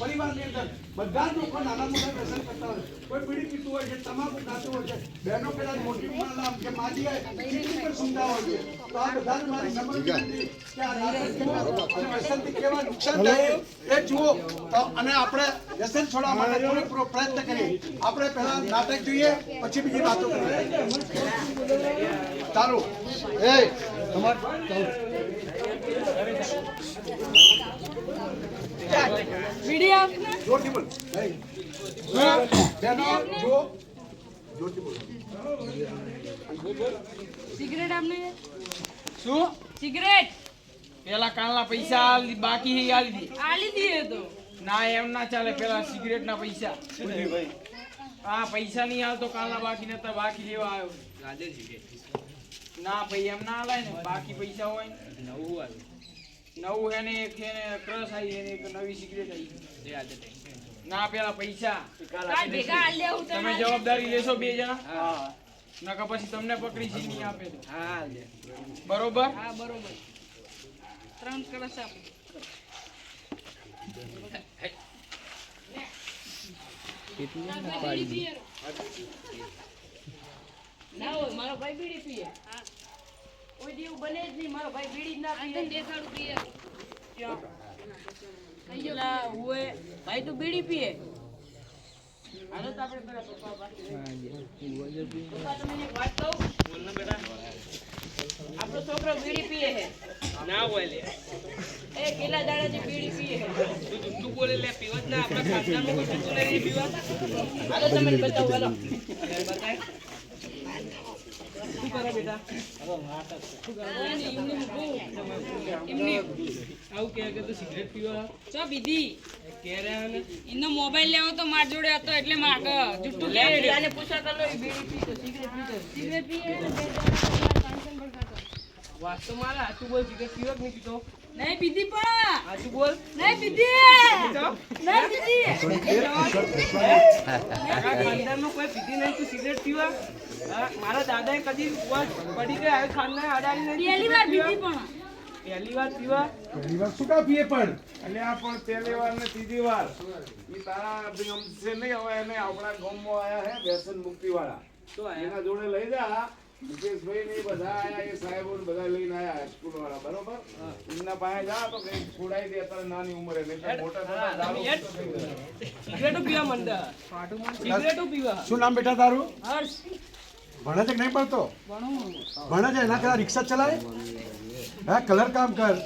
પરિવારની અંદર બધા જ લોકો નાના મોટા વ્યસન કરતા હોય કોઈ પીડી પીતું હોય છે તમાકુ ખાતું હોય છે બહેનો પેલા મોટી ઉંમરના કે માજી પર સુંદા હોય છે. તો આ બધા જ મારી નમ્ર કે આ અને વ્યસનથી કેવા નુકસાન થાય એ જુઓ. તો અને આપણે વ્યસન છોડવા માટે પૂરેપૂરો પ્રયત્ન કરીએ. આપણે પહેલા નાટક જોઈએ પછી બીજી વાતો કરીએ. સારું એ તમારે વીડિયો આપને જોરથી બોલ બેનો જો જોરથી બોલ સિગરેટ આપને? શું? સિગરેટ પેલા કાલના પૈસા આલી- બાકી હે આલી દી. આલી દીએ તો. ના એમ ના ચાલે પેલા સિગરેટ ના પૈસા. હા પૈસા નહીં હાલતો કાલના બાકી નતા બાકી લેવા આવ્યો ના ભાઈ એમ ના હાલે ને બાકી પૈસા હોય ને. નવું એને એક એને ને ક્રશ આવી એને એક નવી સિગરેટ આવી ના પેલા પૈસા. કાલ ભેગા આલ્યા હું તમે જવાબદારી લેશો બે જણા? નકા પછી તમને પકડી છી નહીં આપે તો. બરોબર? હા બરોબર. ત્રણ કળશ આપો. ના હોય મારો ભાઈ બીડી પીએ. કોઈ દીવ બને જ નહીં મારો ભાઈ બીડી જ ના પીએ. દેખાડું પીએ. પેલા હુએ ભાઈ તો બીડી પીએ? હાલો તો આપણે પેલા પપ્પા પાસે પપ્પા તમને એક વાત કહું? આપણો છોકરો બીડી પીએ હે ના હોય લે. એ કેટલા દાડાથી બીડી પીએ તું જુઠ્ઠું બોલે લે પીવત ના આપણા ખાનદાનમાં કોઈ જુઠ્ઠું નહીં પીવા હાલો તમને બતાવું હાલો. બતાય. બેટા? એમની આવું કે કે તું સિગરેટ પીવા ચો બીધી કે રે એનો મોબાઈલ લેવો તો માર જોડે હતો એટલે માગ જુઠ્ઠું લે. પૂછા બીડી સિગરેટ મારા હાથું બોલ સિગરેટ પીવા કે નહીં પીતો. નહીં પીધી પણ. હાચું બોલ. નહીં પીધી. નહીં પીધી. કોઈ પીધી નહીં તું સિગરેટ પીવા? મારા દાદાએ કદી પડી ગયા હવે ખાનદાન અડાડી નહીં પહેલી વાર પીધી પણ. પહેલી વાર પીવા? પહેલી વાર શું કા પીએ પણ? અને આ પણ પહેલી વાર ને ત્રીજી વાર. ઈ તારા ગમશે નહીં હવે એને આપણા ગામમાં આયા હે વ્યસન મુક્તિ વાળા તો એના જોડે લઈ જા. મુકેશભાઈ ને બધા આયા એ સાહેબો બધા લઈને આયા સ્કૂલ વાળા બરોબર? એમના પાસે જા તો કઈ છોડાઈ દે અત્યારે નાની ઉંમરે નહીં મોટા થતા સિગરેટો પીવા મંડા સિગરેટો પીવા. શું નામ બેટા તારું? હર્ષ. ભણે છે કે નહીં ભણતો ભણે. છે? એના કરતા રિક્ષા ચલાવે? હા કલર કામ કર.